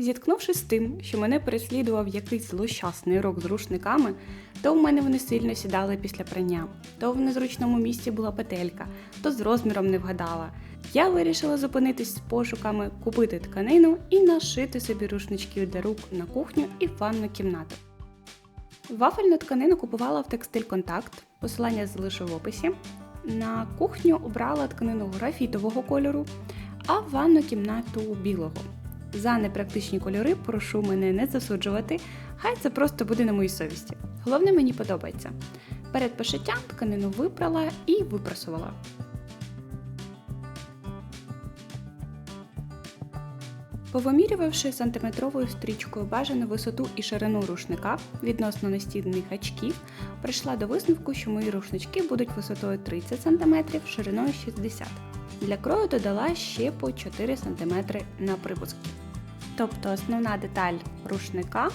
Зіткнувшись з тим, що мене переслідував якийсь злощасний рок з рушниками, то в мене вони сильно сідали після прання, то в незручному місці була петелька, то з розміром не вгадала. Я вирішила зупинитись з пошуками, купити тканину і нашити собі рушничків для рук на кухню і ванну кімнату. Вафельну тканину купувала в текстиль Контакт, посилання залишу в описі. На кухню обрала тканину графітового кольору, а в ванну кімнату білого. За непрактичні кольори прошу мене не засуджувати, хай це просто буде на моїй совісті. Головне, мені подобається. Перед пошиттям тканину випрала і випрасувала. Повимірювавши сантиметровою стрічкою бажану висоту і ширину рушника відносно настільних гачків, прийшла до висновку, що мої рушнички будуть висотою 30 см, шириною 60 Для крою додала ще по 4 см на припуски. Тобто основна деталь рушника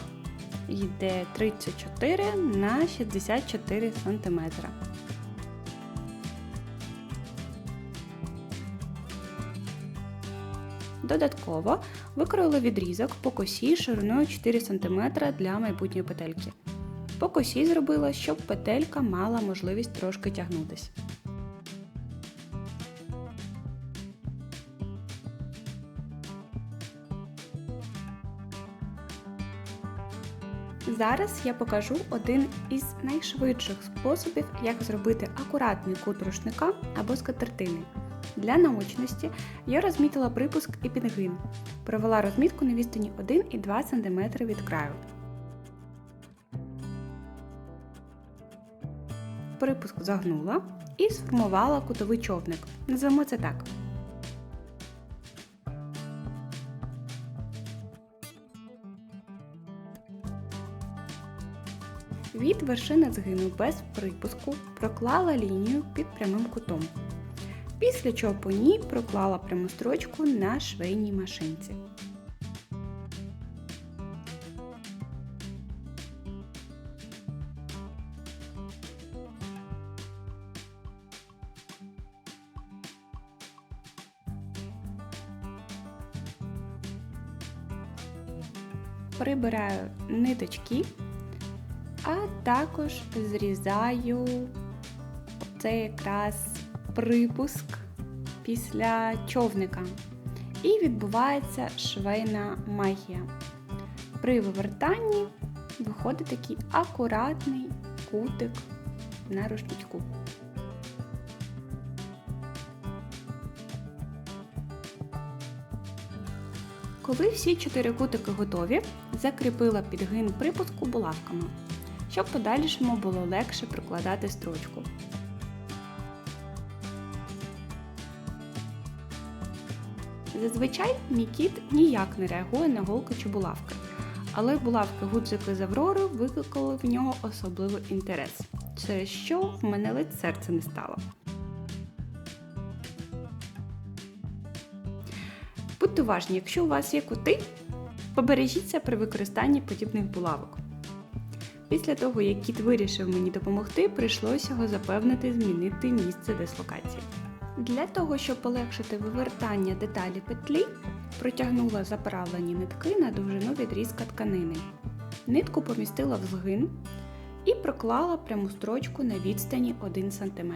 йде 34 на 64 см. Додатково викроїла відрізок по косі шириною 4 см для майбутньої петельки. По косі зробила, щоб петелька мала можливість трошки тягнутись. Зараз я покажу один із найшвидших способів, як зробити акуратний кут рушника або скатертини. Для наочності я розмітила припуск і підгин. Провела розмітку на відстані 1,2 см від краю. Припуск загнула і сформувала кутовий човник. Назвемо це так. Від вершини згину без припуску проклала лінію під прямим кутом. Після чого по ній проклала пряму строчку на швейній машинці. Прибираю ниточки, а також зрізаю це якраз припуск після човника. І відбувається швейна магія. При вивертанні виходить такий акуратний кутик на рушничку. Коли всі чотири кутики готові, закріпила підгин припуску булавками, щоб подальшому було легше прикладати строчку. Зазвичай мій кіт ніяк не реагує на голки чи булавки, але булавки гудзики з Аврори викликали в нього особливий інтерес, через що в мене ледь серце не стало. Будьте уважні, якщо у вас є кути, побережіться при використанні подібних булавок. Після того, як кіт вирішив мені допомогти, прийшлося його запевнити змінити місце дислокації. Для того, щоб полегшити вивертання деталі петлі, протягнула заправлені нитки на довжину відрізка тканини. Нитку помістила в згин і проклала пряму строчку на відстані 1 см.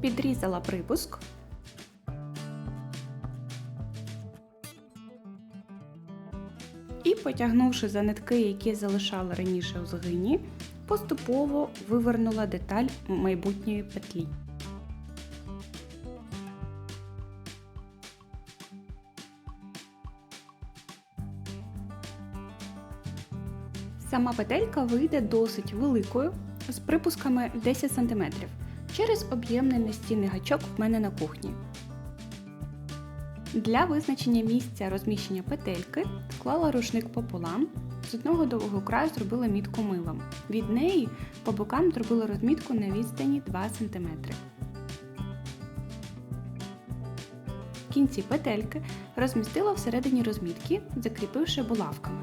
Підрізала припуск. Потягнувши за нитки, які залишала раніше у згині, поступово вивернула деталь майбутньої петлі. Сама петелька вийде досить великою, з припусками 10 см через об'ємний настінний гачок в мене на кухні. Для визначення місця розміщення петельки склала рушник пополам, з одного довгого краю зробила мітку милом. Від неї по бокам зробила розмітку на відстані 2 см. В кінці петельки розмістила всередині розмітки, закріпивши булавками.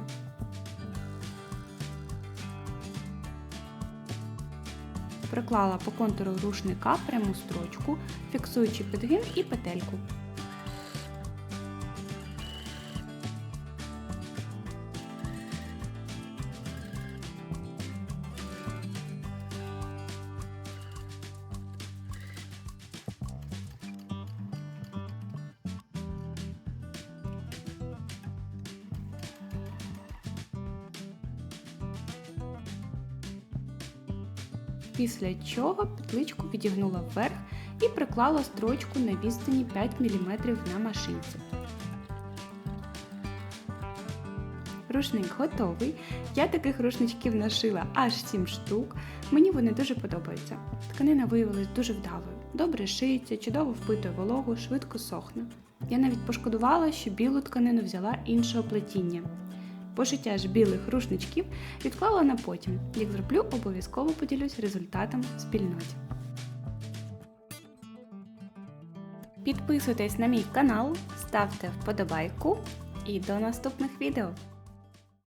Приклала по контуру рушника пряму строчку, фіксуючи підгин і петельку. Після чого петличку відігнула вверх і приклала строчку на відстані 5 мм на машинці. Рушник готовий. Я таких рушничків нашила аж 7 штук. Мені вони дуже подобаються. Тканина виявилась дуже вдалою. Добре шиється, чудово впитує вологу, швидко сохне. Я навіть пошкодувала, що білу тканину взяла іншого плетіння. Пошиття ж білих рушничків відклала на потім. Як зроблю, обов'язково поділюсь результатом спільноті. Підписуйтесь на мій канал, ставте вподобайку і до наступних відео!